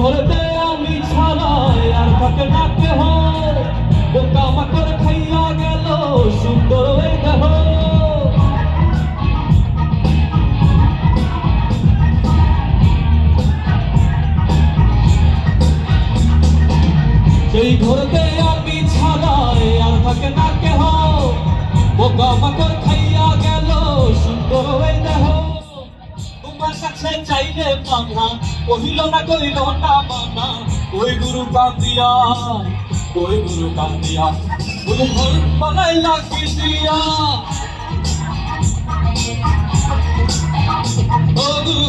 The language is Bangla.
এই আমি ছাড়াই, আর থাকে না কেহ বোকা মাকড় খাইয়া গেল, সুন্দর এই দেহ সেই ঘরেতে আমি ছাড়াই, আর থাকে না কেহ বোকা মাকড় কাছে চাইলে পানা কহিল না কহিল না মানা ওই গুরু কান্দিয়া, ওই গুরু কান্দিয়া। ওই ঘর বানাইলা কি দিয়া ও গুরু